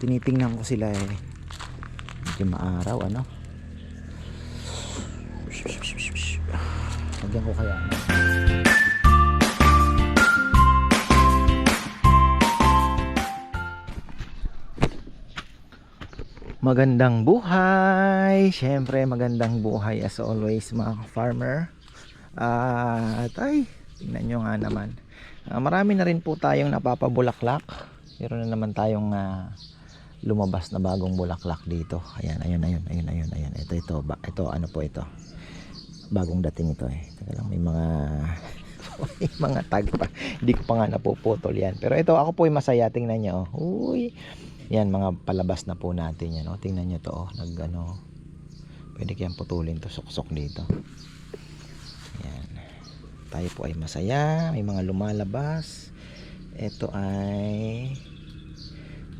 tinitingnan ko sila eh medyo maaraw ano lagyan ko kaya. Magandang buhay! Siyempre, magandang buhay as always mga farmer. at ay, tingnan nyo nga naman. Ah, marami na rin po tayong napapabulaklak. Meron na naman tayong ah, lumabas na bagong bulaklak dito. Ayan, ayan, ayan, ayan, ayan, ayan. Ito, ito, ba, ito, ano po ito? Bagong dating ito eh. Teka lang, may mga may mga tag pa. Hindi ko pa nga napuputol yan. Pero ito, ako po ay masaya. Tingnan nyo. oh. Uy, yan mga palabas na po natin yan oh. tingnan nyo to oh. nag ano pwede kayang putulin to suksok dito yan tayo po ay masaya may mga lumalabas ito ay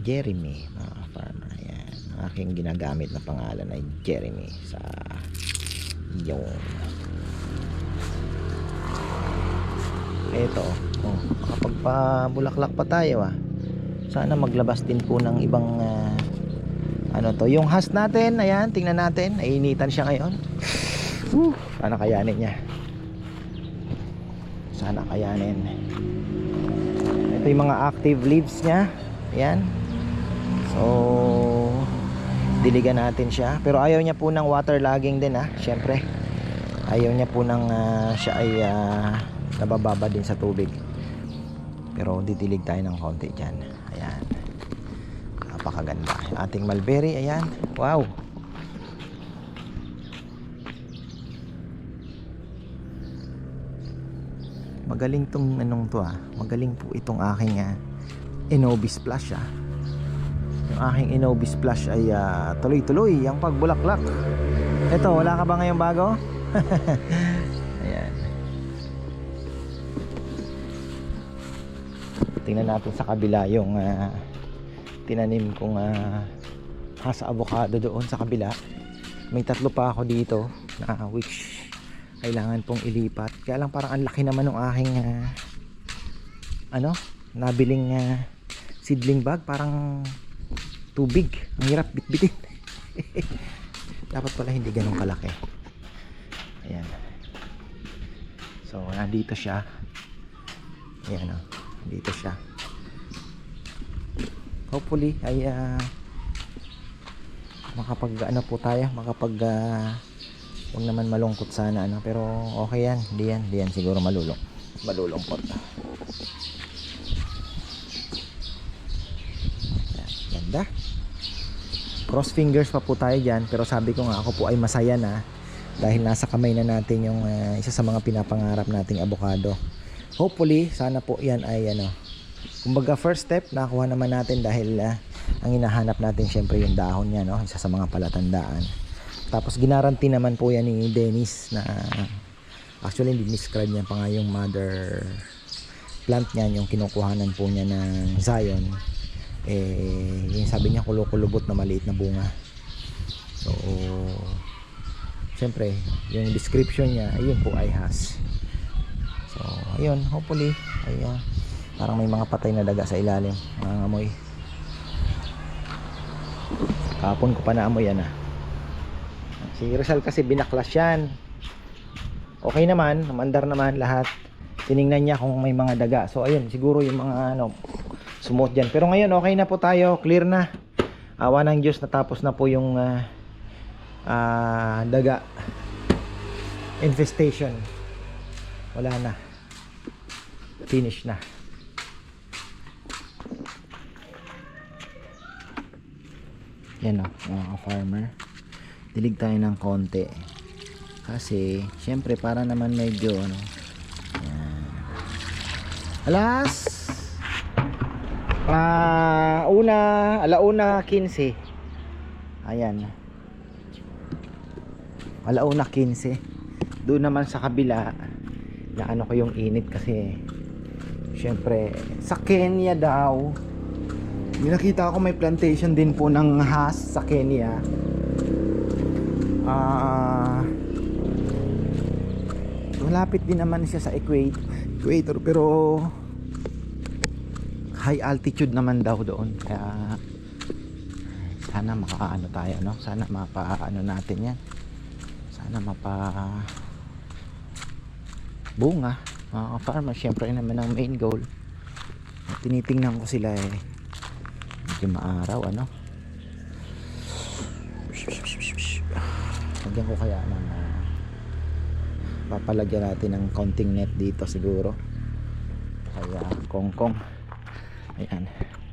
Jeremy mga farmer yan ang aking ginagamit na pangalan ay Jeremy sa yung ito oh makapagpabulaklak pa tayo ah. Sana maglabas din po ng ibang ah, ano to. Yung has natin ayan tingnan natin. Nainitan siya ngayon. Whew, sana kayanin niya. Sana kayanin. Ito yung mga active leaves niya. Ayan so diligan natin siya. Pero ayaw niya po ng waterlogging din ha syempre. Ayaw niya po ng ah, siya ay ah, nabababa din sa tubig. Pero didilig tayo ng konti dyan. Ayan. Napakaganda. Yung ating mulberry ayan. Wow! Magaling tong anong to ah? Magaling po itong aking ah, Enobi splash ah aking Enobi splash ay ah, tuloy-tuloy ang pagbulaklak. Eto wala ka ba ngayong bago? Ayan. Tingnan natin sa kabila yung ah, tinanim kong uh, hasa avocado doon sa kabila. May tatlo pa ako dito na which kailangan pong ilipat. Kaya lang parang ang laki naman ng aking ah, ano nabiling ah, seedling bag. Parang tubig. Ang hirap bitbitin. Dapat pala hindi ganun kalaki. Ayan. So nandito siya. Ayan o dito siya. Hopefully ay ah, makapag ano po tayo? Makapag ah, huwag naman malungkot sana ano? Pero okay yan. Hindi yan. Hindi yan siguro malulong. Malulungkot Yan, ganda cross fingers pa po tayo dyan pero sabi ko nga ako po ay masaya na dahil nasa kamay na natin yung ah, isa sa mga pinapangarap nating avocado hopefully sana po yan ay ano kumbaga first step nakuha naman natin dahil ah, ang hinahanap natin syempre yung dahon niya no? Isa sa mga palatandaan. Tapos ginaranti naman po yan ni Dennis na actually hindi describe niya pa nga yung mother plant niya yung kinukuhanan po niya ng Zion eh yung sabi niya kulukulubot na maliit na bunga. So syempre yung description niya ayun po ay has. So ayun hopefully ay ah, parang may mga patay na daga sa ilalim mga amoy. Kapon ko pa naamoy yan ah. Si Rizal kasi binaklas yan. Okay naman namandar naman lahat. Tiningnan niya kung may mga daga. So ayun siguro yung mga ano sumuot dyan. Pero ngayon okay na po tayo. Clear na. Awa ng Diyos natapos na po yung ah, ah, daga. Infestation. Wala na. Finish na. Yan o mga farmer. Dilig tayo ng konti. Kasi syempre para naman medyo ano yan. alas ah una alauna 15 ayan. Alauna 15 doon naman sa kabila na ano ko yung init kasi syempre sa Kenya daw. Nakita ako may plantation din po ng has sa Kenya. Ah malapit din naman siya sa equator, equator pero high altitude naman daw doon. Kaya sana makaano tayo no? Sana mapaano natin yan. Sana mapa bunga. Mga farmer syempre naman ang main goal. Tinitingnan ko sila eh. Medyo maaraw ano? Lagyan ko kaya ng ah, papalagyan natin ng counting net dito siguro. Kaya kongkong ayan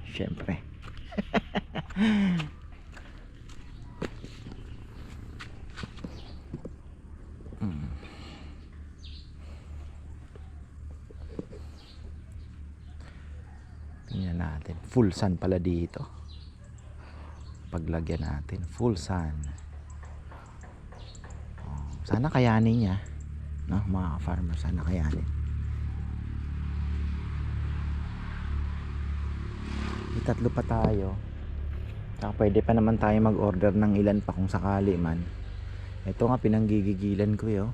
syempre Mm. Tingnan natin. Full sun pala dito. Paglagyan natin. Full sun. Oh, sana kayanin niya. No, mga farmer, sana kayanin. May tatlo pa tayo. Saka pwede pa naman tayo mag-order ng ilan pa kung sakali man. Ito nga pinanggigigilan ko yo.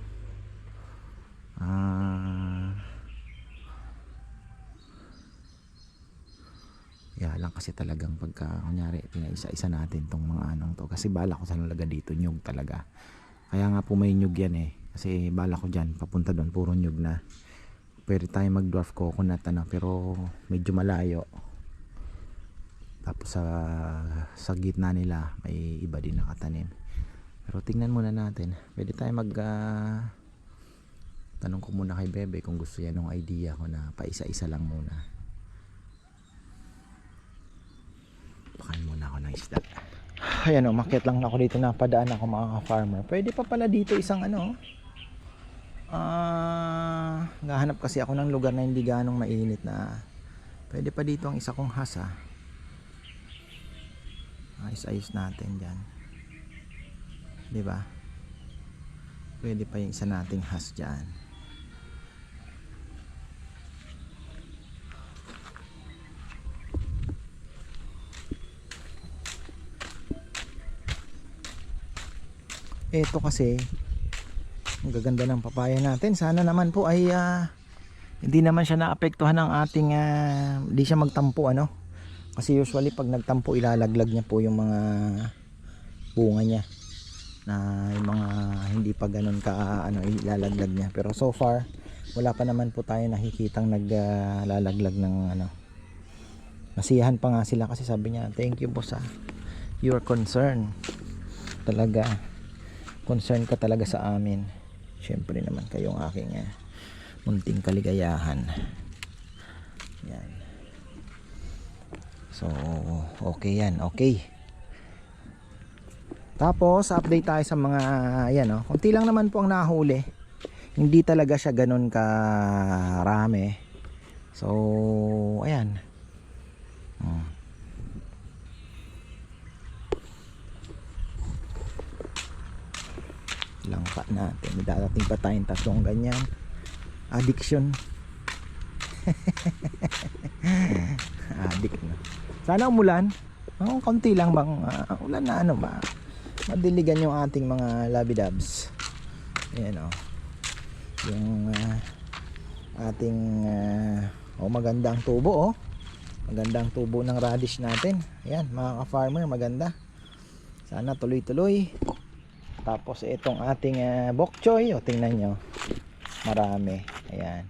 Ah. Yeah, lang kasi talagang pagka kunyari pinaisa-isa natin tong mga anong to kasi bala ko sa talaga dito nyug talaga. Kaya nga po may nyug yan eh. Kasi bala ko diyan papunta doon puro nyug na. Pwede tayo mag dwarf coconut ano pero medyo malayo. Tapos sa sa gitna nila may iba din nakatanim. Pero tingnan muna natin. Pwede tayo mag ah, tanong ko muna kay Bebe kung gusto niya ng idea ko na paisa-isa lang muna. Pakain muna ako ng isda. Ayan o, makit lang ako dito na padaan ako mga farmer. Pwede pa pala dito isang ano. Ah, gahanap kasi ako ng lugar na hindi ganong mainit na. Pwede pa dito ang isa kong hasa. Ayos-ayos natin diyan. 'Di ba? Pwede pa yung isa nating has diyan. Ito kasi ang gaganda ng papaya natin. Sana naman po ay ah, hindi naman siya naapektuhan ng ating ah, hindi siya magtampo ano. Kasi usually pag nagtampo ilalaglag niya po yung mga bunga niya na yung mga hindi pa ganun ka ano ilalaglag niya. Pero so far wala pa naman po tayo nakikitang naglalaglag ng ano. Nasiyahan pa nga sila kasi sabi niya, "Thank you po sa your concern." Talaga concern ka talaga sa amin. Siyempre naman kayong aking uh, munting kaligayahan. Yan. So, okay yan. Okay. Tapos, update tayo sa mga, yan o. Kunti lang naman po ang nahuli. Hindi talaga siya ganun karami. So, ayan. Hmm. Langka natin. May darating pa tayong tatlong ganyan. Addiction. Addict na. Sana umulan. Oh, konti lang bang uh, ulan na ano ba? Madiligan yung ating mga labidabs. Ayan oh. Yung uh, ating uh, oh magandang tubo oh. Magandang tubo ng radish natin. Ayan, mga ka-farmer, maganda. Sana tuloy-tuloy. Tapos itong ating uh, bok choy, oh, tingnan nyo. Marami. Ayan.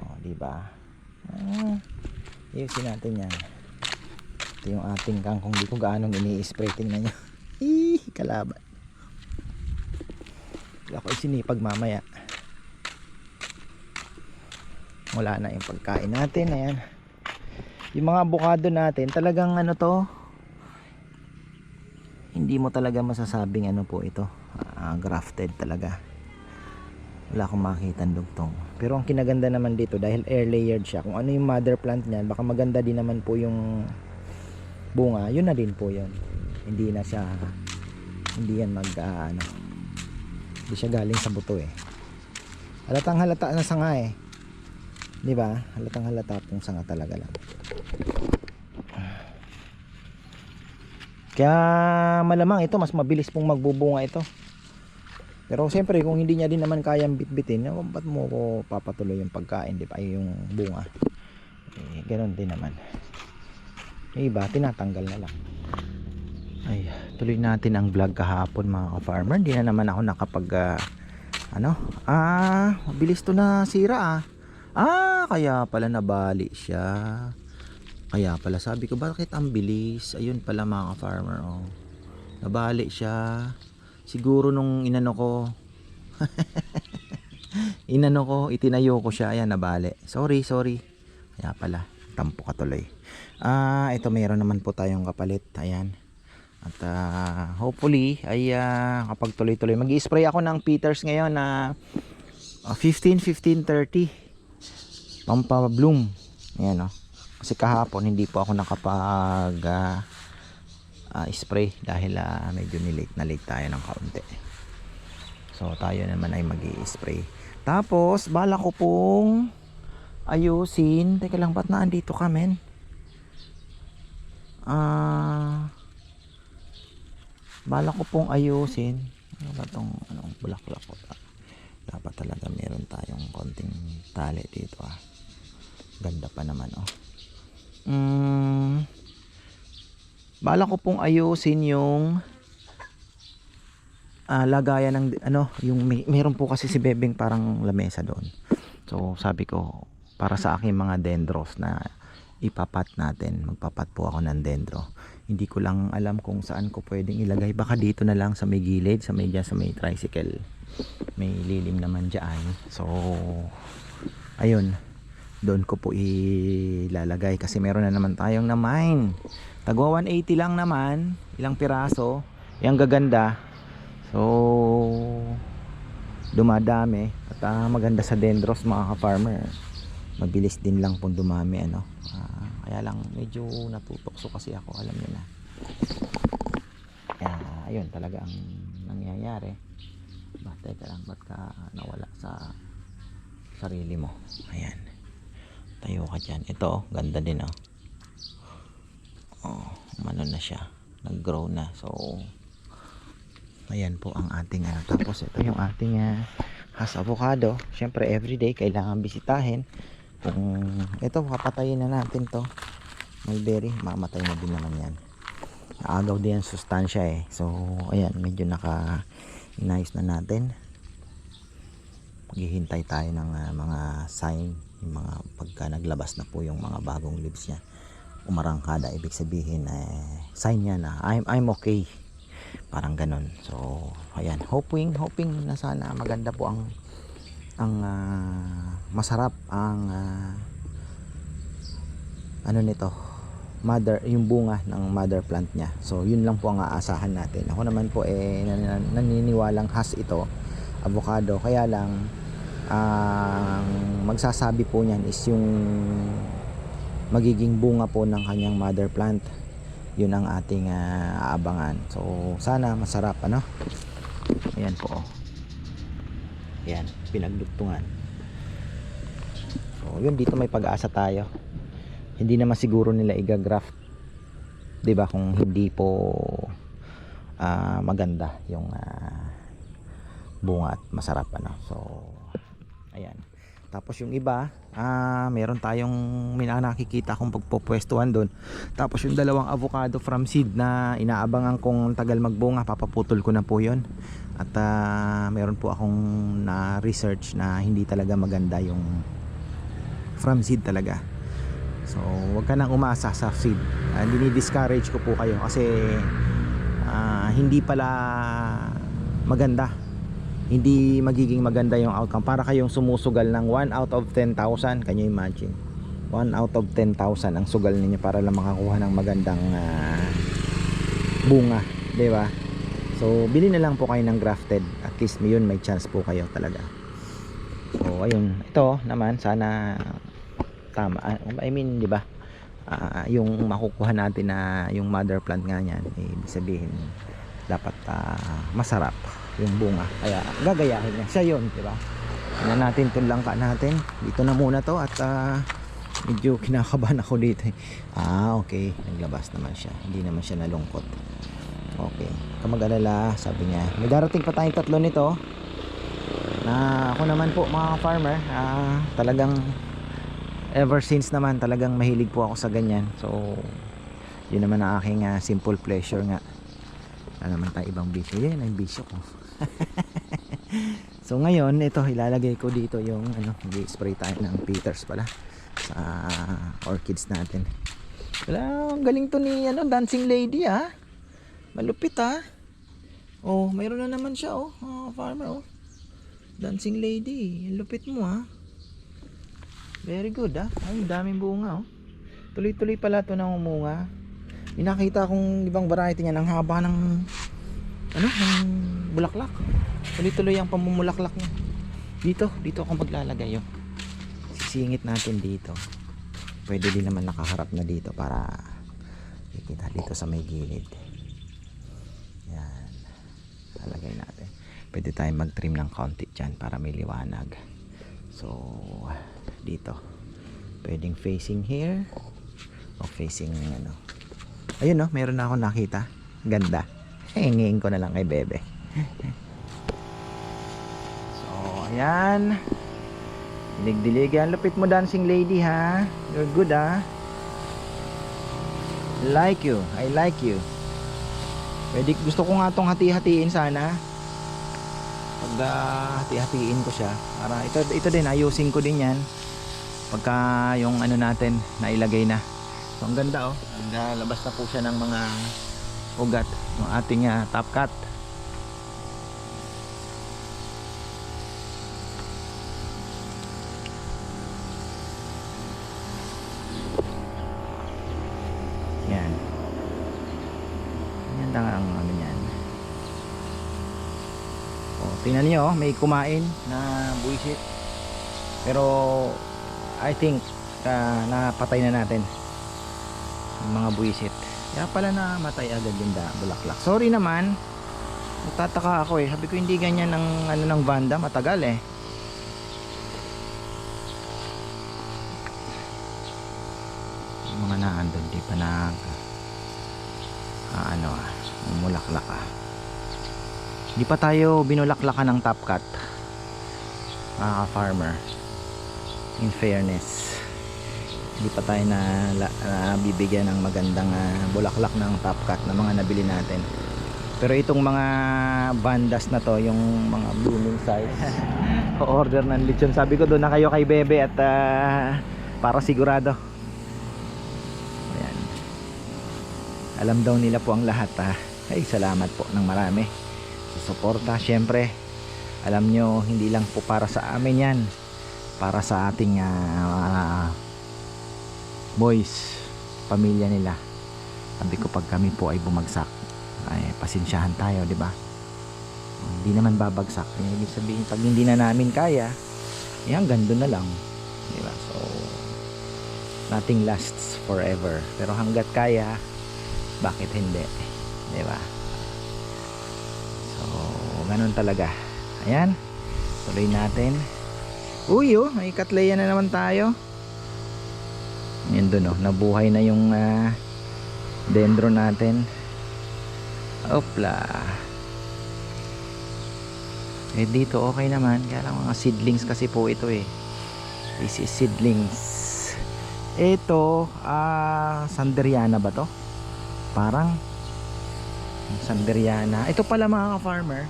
Oh, di ba? Ah, Iusin natin 'yan. Ito yung ating kangkong di ko gaano ini-spray tingnan nyo. Ih, kalaban. Wala ko isinipag mamaya. Wala na yung pagkain natin. Ayan. Yung mga avocado natin, talagang ano to, hindi mo talaga masasabing ano po ito ah, grafted talaga wala akong makita dugtong. Pero ang kinaganda naman dito dahil air layered siya kung ano yung mother plant niyan baka maganda din naman po yung bunga yun na din po yun. Hindi na siya hindi yan mag ah, ano hindi siya galing sa buto eh. Halatang halata na sanga eh. Di ba? Halatang halata pong sanga talaga lang. Kaya malamang ito mas mabilis pong magbubunga ito. Pero siyempre kung hindi niya din naman kayang bitbitin, eh, ba't mo ko papatuloy yung pagkain, di ba? Yung bunga. Eh, ganun din naman. Yung iba, tinatanggal na lang. Ay, tuloy natin ang vlog kahapon mga ka-farmer. Hindi na naman ako nakapag ah, ano? Ah, mabilis to na sira ah. Ah, kaya pala nabali siya. Kaya pala sabi ko bakit ang bilis? Ayun pala mga ka-farmer oh. Nabali siya. Siguro nung inano ko inano ko, itinayo ko siya. Ayan, nabali. Sorry, sorry. Kaya pala, tampo ka tuloy. Ah, ito mayroon naman po tayong kapalit. Ayan. At ah, hopefully ay ah, kapag tuloy-tuloy mag-spray ako ng Peters ngayon na ah, 15 15 30 pampa-bloom. Ayan oh. Kasi kahapon hindi po ako nakapag ah, ah, spray dahil ah, medyo nilate na late tayo ng kaunti. So tayo naman ay magi-spray. Tapos bala ko pong ayusin. Teka lang ba't na andito ka men? Ah bala ko pong ayusin ano ba tong anong bulaklak ko dapat talaga meron tayong konting tali dito ah ganda pa naman oh bala ko pong ayusin yung ah, lagayan ng ano yung may, meron po kasi si Bebeng parang lamesa doon. So sabi ko para sa aking mga dendros na ipapat natin magpapat po ako ng dendro. Hindi ko lang alam kung saan ko pwedeng ilagay. Baka dito na lang sa may gilid sa may dyan, sa may tricycle. May lilim naman dyan. So ayun. Doon ko po ilalagay kasi meron na naman tayong na mine tagwa 180 lang naman ilang piraso. Yung gaganda. So dumadami. At ah, maganda sa dendros mga ka-farmer. Mabilis din lang pong dumami ano. Ah, kaya lang medyo natutokso kasi ako alam niyo na. Kaya ayun talaga ang nangyayari. Ba teka lang ba't ka nawala sa sarili mo? Ayan. Tayo ka dyan. Ito ganda din oh oh umano na siya. Nag grow na. So ayan po ang ating ano. Tapos ito yung ating uh, has avocado. Syempre everyday kailangan bisitahin. Kung ito papatayin na natin to. Mulberry mamatay na din naman yan. Agaw din ang sustansya eh. So ayan medyo naka nice na natin. Maghihintay tayo ng ah, mga sign yung mga pagka naglabas na po yung mga bagong leaves niya umarangkada ibig sabihin eh, sign niya na I'm, I'm okay. Parang ganun. So ayan hoping hoping na sana maganda po ang ang ah, masarap ang ah, ano nito mother yung bunga ng mother plant niya. So yun lang po ang aasahan natin. Ako naman po eh nan- nan- naniniwalang has ito avocado. Kaya lang ang magsasabi po niyan is yung magiging bunga po ng kanyang mother plant yun ang ating ah, aabangan so sana masarap ano ayan po oh. Yan, pinagdugtungan. So, yun dito may pag-asa tayo. Hindi naman siguro nila igagraft. 'Di ba kung hindi po ah, maganda yung ah, bunga at masarap ano. So, ayan. Tapos yung iba, ah, meron tayong may nakikita kong pagpupwestuhan doon. Tapos yung dalawang avocado from seed na inaabangan kong tagal magbunga, papaputol ko na po 'yon. At ah, meron po akong na research na hindi talaga maganda yung from seed talaga. So, wag ka nang umasa sa seed. Uh, discourage ko po kayo kasi ah, hindi pala maganda. Hindi magiging maganda yung outcome. Para kayong sumusugal ng 1 out of 10,000. Can you imagine? 1 out of 10,000 ang sugal ninyo para lang makakuha ng magandang ah, bunga. ba? So, bili na lang po kayo ng grafted. At least yun may chance po kayo talaga. So, ayun. Ito naman, sana tama. Ah, I mean, di ba? Ah, yung makukuha natin na yung mother plant nga niyan, eh, ibig sabihin, dapat ah, masarap yung bunga. Kaya, gagayahin niya. Siya yun, di ba? Tingnan natin itong langka natin. Dito na muna to at ah, medyo kinakabahan ako dito. eh. Ah, okay. Naglabas naman siya. Hindi naman siya nalungkot. Okay. Kung mag-alala, sabi niya. May darating pa tayong tatlo nito. Na ako naman po mga farmer, ah, talagang ever since naman talagang mahilig po ako sa ganyan. So, yun naman ang aking ah, simple pleasure nga. Wala naman tayo ibang bisyo. Yan ang bisyo ko. so ngayon, ito ilalagay ko dito yung ano, mag-spray tayo ng Peters pala sa orchids natin. Wala, ang galing to ni ano, dancing lady ah. Malupit ah. Oh, mayroon na naman siya oh, oh farmer oh. Dancing lady, lupit mo ah. Very good ah. Ay, daming bunga oh. Tuloy-tuloy pala to na umunga. Inakita kong ibang variety niya ng haba ng ano, ng bulaklak. Tuloy-tuloy ang pamumulaklak niya. Dito, dito ako maglalagay oh. Sisingit natin dito. Pwede din naman nakaharap na dito para ikita dito sa may gilid. Yan. Lalagay natin. Pwede tayong mag-trim ng konti dyan para may liwanag. So, dito. Pwedeng facing here o facing ano. Ayun no, meron na ako nakita. Ganda. Hingin ko na lang kay Bebe. So, ayan. Dilig-dilig yan. Lupit mo dancing lady ha. You're good ha. Like you. I like you. Pwede, gusto ko nga tong hati-hatiin sana. Pag ah, hati-hatiin ko siya. Para ito, ito din, ayusin ko din yan. Pagka yung ano natin, nailagay na. So, ang ganda oh. Nalabas na po siya ng mga ugat. Yung ating ah, top cut. Yan. Yan lang ang ano yan. Oh, tingnan niyo, oh, may kumain na buwisit. Pero I think ah, napatay na natin yung mga buwisit. Kaya pala namatay agad yung da, bulaklak. Sorry naman. Nagtataka ako eh. Sabi ko hindi ganyan ang ano ng banda, matagal eh. Yung mga naandun, di pa nag ah, ano ah, mulaklak ah. Di pa tayo binulaklakan ng top cut. Mga farmer In fairness. Hindi pa tayo na, na bibigyan ng magandang ah, bulaklak ng top cut na mga nabili natin. Pero itong mga bandas na to, yung mga blooming size, order ng lechon. Sabi ko doon na kayo kay Bebe at ah, para sigurado. Ayan. Alam daw nila po ang lahat ha. Ay, salamat po ng marami. Sa suporta, syempre. Alam nyo, hindi lang po para sa amin yan. Para sa ating ah, boys, pamilya nila. Sabi ko pag kami po ay bumagsak, ay pasensyahan tayo, di ba? Hindi naman babagsak. Yung Ibig sabihin, pag hindi na namin kaya, eh hanggang doon na lang. Di ba? So, nothing lasts forever. Pero hanggat kaya, bakit hindi? Di ba? So, ganun talaga. Ayan. Tuloy natin. Uy, oh, may katleya na naman tayo. Yan dun, oh. Nabuhay na yung ah, dendro natin. Opla. Eh dito okay naman. Kaya lang mga seedlings kasi po ito eh. This is seedlings. Ito, ah, Sanderiana ba to? Parang Sanderiana. Ito pala mga ka-farmer,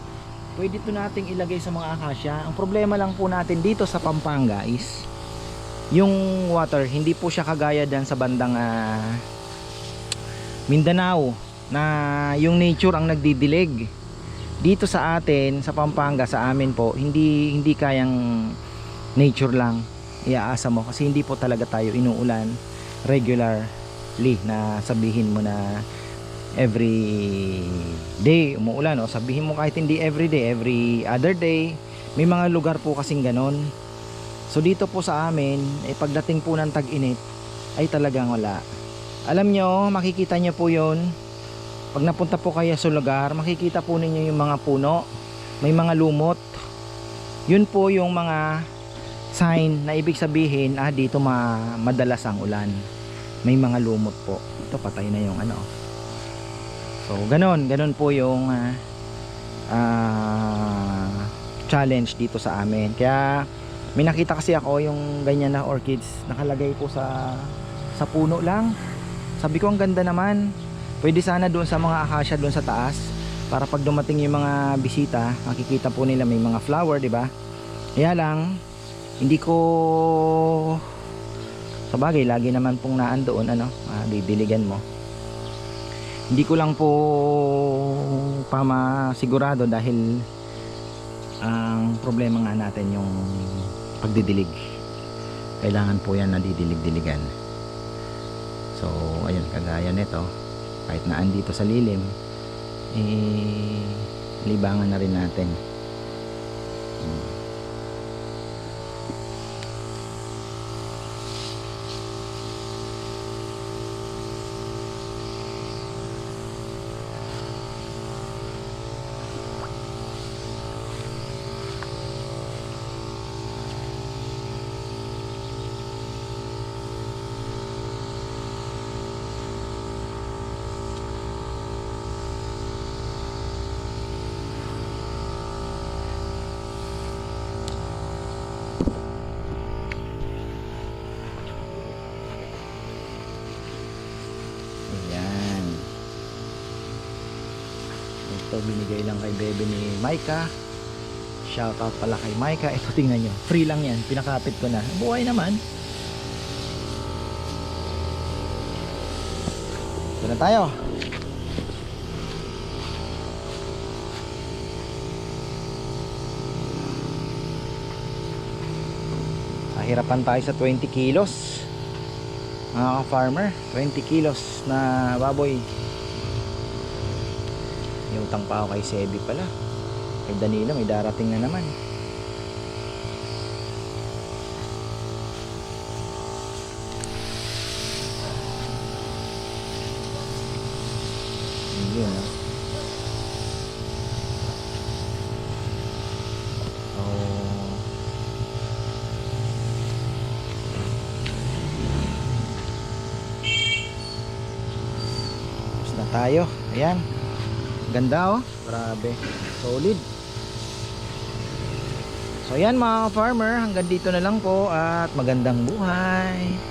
pwede to nating ilagay sa mga akasya. Ang problema lang po natin dito sa Pampanga is yung water, hindi po siya kagaya dan sa bandang ah, Mindanao na yung nature ang nagdidilig. Dito sa atin, sa Pampanga, sa amin po, hindi hindi kayang nature lang iaasa mo kasi hindi po talaga tayo inuulan regularly na sabihin mo na every day umuulan o sabihin mo kahit hindi every day every other day may mga lugar po kasing ganon. So dito po sa amin eh, pagdating po ng tag-init ay talagang wala. Alam nyo makikita nyo po yon pag napunta po kayo sa lugar makikita po ninyo yung mga puno. May mga lumot. Yun po yung mga sign na ibig sabihin ah dito ma madalas ang ulan. May mga lumot po. Ito patay na yung ano So, ganon, ganon po yung ah, ah, challenge dito sa amin. Kaya may nakita kasi ako yung ganyan na orchids nakalagay po sa sa puno lang. Sabi ko ang ganda naman. Pwede sana doon sa mga akasya doon sa taas. para pag dumating yung mga bisita makikita po nila may mga flower di ba kaya lang hindi ko sa bagay lagi naman pong naan doon ano ah, didiligan mo hindi ko lang po pa masigurado dahil ang problema nga natin yung pagdidilig. Kailangan po yan nadidilig-diligan so ayun kagaya nito kahit na andito sa lilim eh libangan na rin natin. Hmm. Ayan. Ito binigay lang kay bebe ni Maika. Shoutout pala kay Maika. Ito tingnan nyo. Free lang yan. Pinakapit ko na. Buhay naman. Ito na tayo. Kahirapan tayo sa 20 kilos mga farmer 20 kilos na baboy may utang pa ako kay Sebi pala. Kay Danilo may darating na naman. Yun ah Ganda oh. Grabe. Solid. So ayan mga farmer, hanggang dito na lang po at magandang buhay.